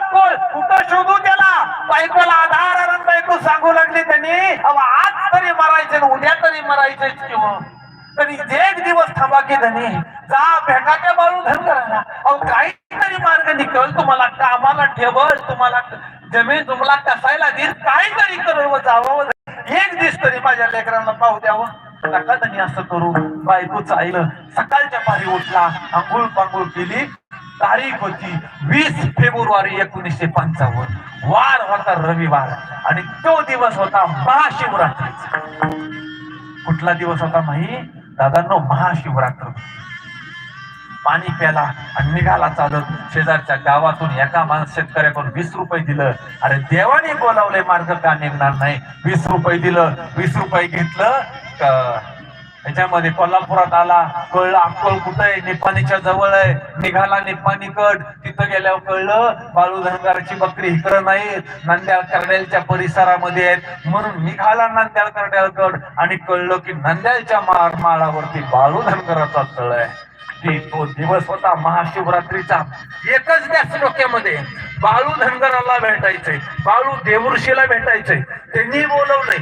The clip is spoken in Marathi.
कोण? कुठं शोधू त्याला? बायकोला आधार आणून बायको सांगू लागली त्यांनी. अहो, आज तरी मरायचे उद्या तरी मरायचे किंवा तरी एक दिवस थांबा की धनी जा भेटाच्या बाळू धनगराला. अहो काहीतरी मार्ग निकल तुम्हाला कामाला ठेवल तुम्हाला जमीन तुम्हाला कसायला देईल काहीतरी करू जावं. एक दिवस तरी माझ्या लेकरांना पाहू द्यावं. नका धनी असं करू. बायकोच आईलं सकाळच्या पारी उठला आंघोळ पांघोळ केली. तारीख होती वीस फेब्रुवारी एकोणीसशे पंचावन्न. वार होता रविवार आणि तो दिवस होता महाशिवरात्रीचा कुठला दिवस होता माही? दादांनो महाशिवरात्र. पाणी प्याला आणि निघाला चालत शेजारच्या गावातून एका माणस शेतकऱ्याकडून वीस रुपये दिलं. अरे देवाने बोलावले मार्ग का निघणार नाही? वीस रुपये दिलं. वीस रुपये घेतलं. क- ह्याच्यामध्ये कोल्हापुरात आला कळलं अक्कल कुठं आहे? निपाणीच्या जवळ आहे. निघाला निपाणीकड तिथं गेल्यावर कळलं बाळू धनगराची बकरी इकडं नाही. नांद्याळ करड्यालच्या परिसरामध्ये आहेत. म्हणून निघाला नांद्याळ करड्यालकड आणि कळलं की नांद्याळच्या मार माळावरती बाळू धनगराचा तळ आहे. की तो दिवस होता महाशिवरात्रीचा. एकच त्याच डोक्यामध्ये. बाळू धनगराला भेटायचंय. बाळू देवऋषीला भेटायचंय. त्यांनी बोलवलंय.